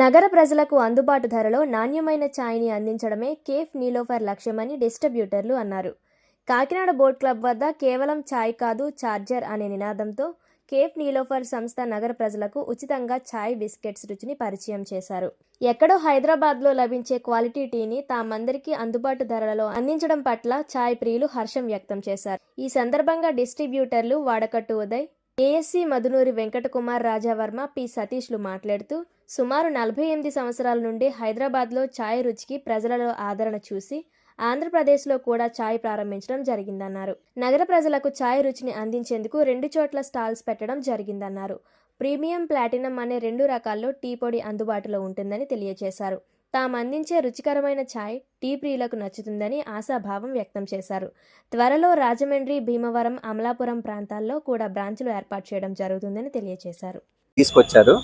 నగర ప్రజలకు అందుబాటు ధరలో నాణ్యమైన ఛాయ్ని అందించడమే కేఫ్ నీలోఫర్ లక్ష్యమని డిస్ట్రిబ్యూటర్లు అన్నారు. కాకినాడ బోట్ క్లబ్ వద్ద కేవలం ఛాయ్ కాదు ఛార్జర్ అనే నినాదంతో కేఫ్ నీలోఫర్ సంస్థ నగర ప్రజలకు ఉచితంగా ఛాయ్ బిస్కెట్స్ రుచిని పరిచయం చేశారు. ఎక్కడో హైదరాబాద్లో లభించే క్వాలిటీ టీని తామందరికీ అందుబాటు ధరలలో అందించడం పట్ల ఛాయ్ ప్రియులు హర్షం వ్యక్తం చేశారు. ఈ సందర్భంగా డిస్ట్రిబ్యూటర్లు వాడకట్టు ఉదయ్ ఏఎస్సీ మధునూరి వెంకటకుమార్ రాజావర్మ పి. సతీష్లు మాట్లాడుతూ సుమారు నలభై ఎనిమిది సంవత్సరాల నుండి హైదరాబాద్లో ఛాయ్ రుచికి ప్రజలలో ఆదరణ చూసి ఆంధ్రప్రదేశ్లో కూడా ఛాయ్ ప్రారంభించడం జరిగిందన్నారు. నగర ప్రజలకు ఛాయ్ రుచిని అందించేందుకు రెండు చోట్ల స్టాల్స్ పెట్టడం జరిగిందన్నారు. ప్రీమియం ప్లాటినం అనే రెండు రకాల్లో టీ పొడి అందుబాటులో ఉంటుందని తెలియజేశారు. తాము అందించే రుచికరమైన ఛాయ్ టీ ప్రియులకు నచ్చుతుందని ఆశాభావం వ్యక్తం చేశారు. త్వరలో రాజమండ్రి భీమవరం అమలాపురం ప్రాంతాల్లో కూడా బ్రాంచ్లు ఏర్పాటు చేయడం జరుగుతుందని తెలియజేశారు తీసుకొచ్చారు.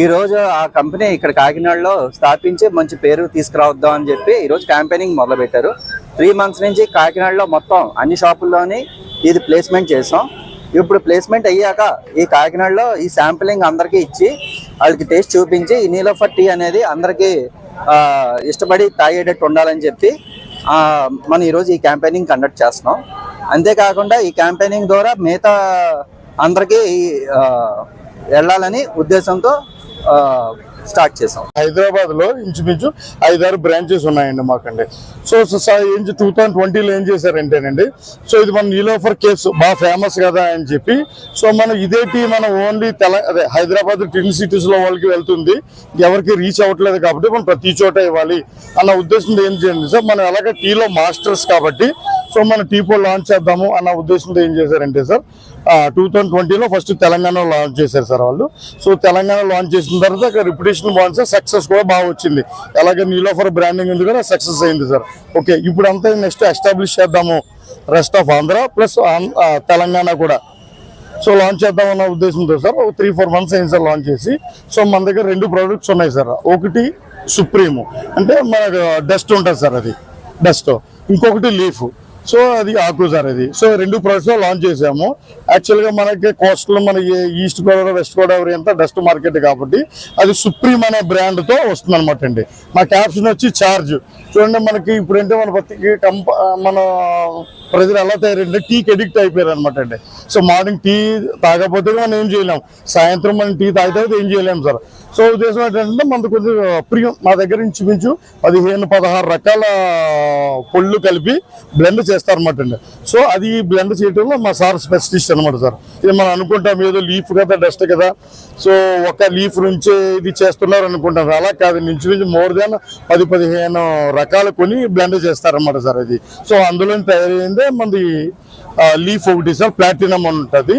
ఈ రోజు ఆ కంపెనీ ఇక్కడ కాకినాడలో స్థాపించి మంచి పేరు తీసుకురావద్దాం అని చెప్పి ఈరోజు క్యాంపెయినింగ్ మొదలుపెట్టారు. త్రీ మంత్స్ నుంచి కాకినాడలో మొత్తం అన్ని షాపుల్లోని ఇది ప్లేస్మెంట్ చేసాం. ఇప్పుడు ప్లేస్మెంట్ అయ్యాక ఈ కాకినాడలో ఈ శాంపిలింగ్ అందరికీ ఇచ్చి వాళ్ళకి టేస్ట్ చూపించి ఈ నీలోఫర్ టీ అనేది అందరికీ ఇష్టపడి తాగేటట్టు ఉండాలని చెప్పి మనం ఈరోజు ఈ క్యాంపెయినింగ్ కండక్ట్ చేస్తున్నాం. అంతేకాకుండా ఈ క్యాంపెయినింగ్ ద్వారా మిగతా అందరికీ వెళ్ళాలని ఉద్దేశంతో స్టార్ట్ చేసాం. హైదరాబాద్లో ఇంచుమించు ఐదారు బ్రాంచెస్ ఉన్నాయండి మాకండి. సో సో టూ థౌసండ్ ట్వంటీలో ఏం చేశారంటేనండి సో ఇది మన నీలోఫర్ కేవ్స్ బాగా ఫేమస్ కదా అని చెప్పి సో మనం ఇదేటి మనం ఓన్లీ తెల అదే హైదరాబాద్ టిన్ సిటీస్లో వాళ్ళకి వెళ్తుంది ఎవరికి రీచ్ అవ్వట్లేదు కాబట్టి మనం ప్రతి చోట ఇవ్వాలి అన్న ఉద్దేశంతో ఏం చేయండి సార్ మనం ఎలాగ టీలో మాస్టర్స్ కాబట్టి సో మన టీపో లాంచ్ చేద్దాము అన్న ఉద్దేశంతో ఏం చేశారంటే సార్ టూ థౌసండ్ ట్వంటీలో ఫస్ట్ తెలంగాణ లాంచ్ చేశారు సార్ వాళ్ళు. సో తెలంగాణ లాంచ్ చేసిన తర్వాత అక్కడ రిప్యుటేషన్ బాగుంది సార్ సక్సెస్ కూడా బాగా వచ్చింది. అలాగే నీలోఫర్ బ్రాండింగ్ ఉంది కూడా సక్సెస్ అయింది సార్. ఓకే ఇప్పుడు అంతా నెక్స్ట్ ఎస్టాబ్లిష్ చేద్దాము. Rest of Andhra plus Telangana కూడా. సో లాంచ్ చేద్దాం అన్న ఉద్దేశంతో సార్ ఒక త్రీ ఫోర్ మంత్స్ అయింది సార్ లాంచ్ చేసి. సో మన దగ్గర రెండు ప్రోడక్ట్స్ ఉన్నాయి సార్. ఒకటి సుప్రీము. అంటే మనకు డస్ట్ ఉంటుంది సార్ అది. డస్ట్ ఇంకొకటి లీఫ్ సో అది ఆకు సార్ అది సో రెండు ప్రొడక్ట్స్ లాంచ్ చేసాము యాక్చువల్గా మనకి కోస్టల్ మనకి ఈస్ట్ గోదావరి వెస్ట్ గోదావరి అంతా డస్ట్ మార్కెట్ కాబట్టి అది సుప్రీం అనే బ్రాండ్తో వస్తుంది అనమాట అండి. మా క్యాప్షన్ వచ్చి చార్జ్ చూడండి మనకి ఇప్పుడంటే మన ప్రతి కంప మన ప్రజలు ఎలా తయారంటే టీకి అడిక్ట్ అయిపోయారు అనమాట అండి. సో మార్నింగ్ టీ తాగకపోతే మనం ఏం చేయలేం. సాయంత్రం మనం టీ తాగితే ఏం చేయలేం సార్. సో ఉద్దేశం ఏంటంటే మనకు కొంచెం ప్రియం మా దగ్గర ఇంచుమించు పదిహేను పదహారు రకాల పొళ్ళు కలిపి బ్లెండ్ చేస్తారన్నమాట అండి సో అది బ్లెండ్ చేయడంలో మా సార్ స్పెషలిస్ట్ అనమాట సార్. ఇది మనం అనుకుంటాం ఏదో లీఫ్ కదా డస్ట్ కదా. సో ఒక లీఫ్ నుంచే ఇది చేస్తున్నారు అనుకుంటాం అలా కాదు ఇంచుమించు మోర్ దాన్ పది పదిహేను రకాలు కొని బ్లెండ్ చేస్తారన్నమాట సార్ అది సో అందులో తయారైందే మనది లీఫ్ ఒకటి సార్ ప్లాటినం అని ఉంటుంది.